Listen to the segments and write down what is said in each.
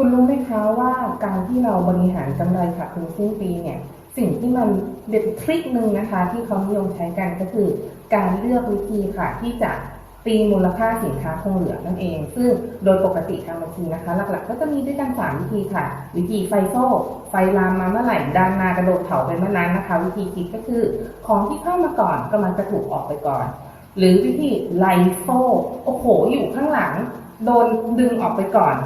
คุณรู้ไหมคะว่าการที่เราบริหารกำไรขาดทุนสิ้นปีเนี่ย สิ่งที่มันเด็ดทริคหนึ่งนะคะ ที่เขานิยมใช้กันก็คือ การเลือกวิธีค่ะที่จะตีมูลค่าสินค้าคงเหลือนั่นเอง ซึ่งโดยปกติทางบัญชีนะคะ หลักๆ ก็จะมีด้วยกันสามวิธีค่ะ วิธีไฟโซ่ ไฟลามมาเมื่อไหร่ดันมากระโดดเผาไปเมื่อนั้นนะคะ วิธีคิดก็คือของที่เข้ามาก่อนก็มันจะถูกออกไปก่อน หรือวิธีไลโฟโอ้โหอยู่ข้างหลัง โดนดึงออกไปก่อน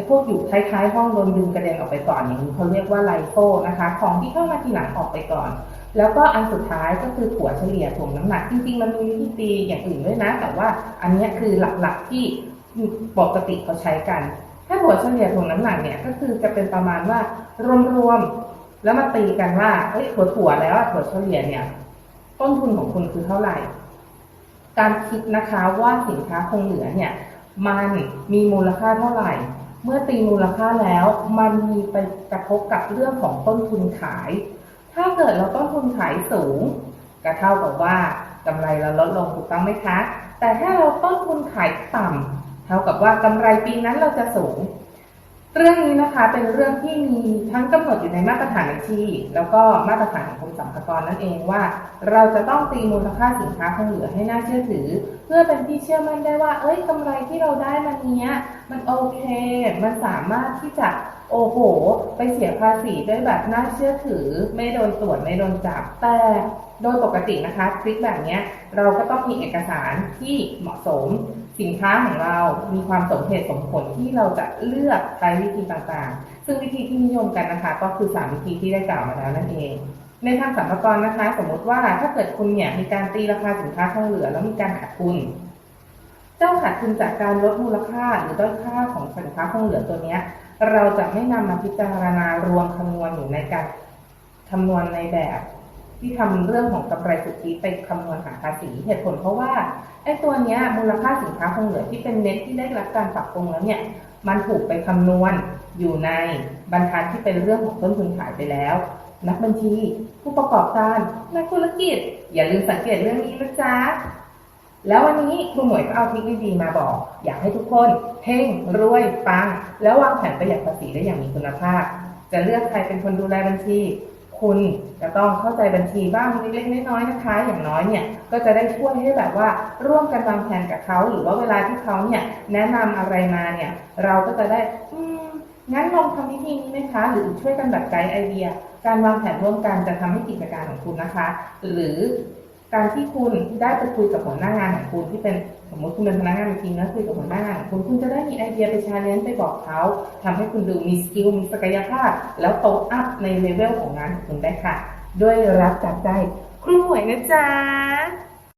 อ้พวกอยู่ท้ายๆ ห้องโดนดึงกระเด็นออกไปก่อนอย่างนี้เขาเรียกว่าไลโฟนะคะ ของที่เข้ามาทีหลังออกไปก่อน แล้วก็อันสุดท้ายก็คือถั่วเฉลี่ยถ่วงน้ำหนัก จริงๆ มันมีวิธีตีอย่างอื่นด้วยนะ แต่ว่าอันนี้คือหลักๆที่ปกติเขาใช้กัน ถ้าถั่วเฉลี่ยถ่วงน้ำหนักเนี่ยก็คือจะเป็นประมาณว่ารวมๆแล้วมาตีกันว่าเอ้ยถั่วถั่วๆแล้วถั่วเฉลี่ยเนี่ยต้นทุนของคุณคือเท่าไหร่ การคิดนะคะว่าสินค้าคงเหลือเนี่ยมันมีมูลค่าเท่าไหร่ เมื่อตีมูลค่าแล้ว มันมีไปกระทบกับเรื่องของต้นทุนขาย ถ้าเกิดเราต้นทุนขายสูง ก็เท่ากับว่ากำไรเราลดลงถูกต้องไหมคะ แต่ถ้าเราต้นทุนขายต่ำเท่ากับว่ากำไรปีนั้นเราจะสูง เรื่องนี้นะคะเป็นเรื่องที่มีทั้งกำหนดอยู่ในมาตรฐานบัญชีแล้วก็มาตรฐานของกรมสรรพากรนั่นเองว่า เราจะต้องตีมูลค่าสินค้าคงเหลือให้น่าเชื่อถือ เพื่อเป็นที่เชื่อมั่นได้ว่า เอ้ยกำไรที่เราได้มันเนี้ย มันโอเค มันสามารถที่จะโอ้โห ไปเสียภาษีได้แบบน่าเชื่อถือ ไม่โดนตรวจไม่โดนจับ แต่โดยปกตินะคะทริคแบบเนี้ยเราก็ต้องมีเอกสารที่เหมาะสม สินค้าของเรามีความสมเหตุสมผลที่เราจะเลือกใช้วิธีต่างๆ ซึ่งวิธีที่นิยมกันนะคะ ก็คือสามวิธีที่ได้กล่าวมาแล้วนั่นเอง ในทางสรรพากรนะคะ สมมติว่าถ้าเกิดคุณเนี่ยมีการตีราคาสินค้าคงเหลือ แล้วมีการขาดทุน เจ้าขาดทุนจากการลดมูลค่าหรือด้อยค่าของสินค้าคงเหลือตัวเนี้ย เราจะไม่นำมาพิจารณารวมคำนวณอยู่ในการคำนวณในแบบ ที่ทำเรื่องของกำไรสุทธิไปคำนวณหาภาษีเหตุผลเพราะว่าไอ้ตัวเนี้ยมูลค่าสินค้าคงเหลือที่เป็นเน็ตที่ได้รับการปรับปรุงแล้วเนี่ยมันถูกไปคำนวณอยู่ในบรรทัดที่เป็นเรื่องของต้นทุนขายไปแล้ว นักบัญชี ผู้ประกอบการนักธุรกิจ อย่าลืมสังเกตเรื่องนี้นะจ๊ะแล้ววันนี้ครูหมวยก็เอาทริคดีๆมาบอก อยากให้ทุกคนเพ่งรวยปัง แล้ววางแผนประหยัดภาษีได้อย่างมีคุณภาพ จะเลือกใครเป็นคนดูแลบัญชี คุณจะต้องเข้าใจบัญชีบ้างเล็กๆน้อยๆนะคะ อย่างน้อยเนี่ยก็จะได้ช่วยให้แบบว่าร่วมกันวางแผนกับเขาหรือว่าเวลาที่เขาเนี่ยแนะนำอะไรมาเนี่ยเราก็จะได้อืมงั้นลองทำวิธีนี้ไหมคะ หรือช่วยกันแบบไกด์ไอเดีย การวางแผนร่วมกันจะทำให้กิจการของคุณนะคะ หรือ การที่คุณได้ไปคุยกับหัวหน้างานของคุณที่เป็นสมมติคุณเป็นพนักงานจริงนะคุยกับหัวหน้างานของคุณคุณจะได้มีไอเดียไปชาเลนจ์ไปบอกเขาทำให้คุณดูมีสกิลมีศักยภาพ แล้วโตอัพในเลเวลของงานของคุณได้ค่ะ ด้วยรักจากใจครูหวยนะจ๊ะ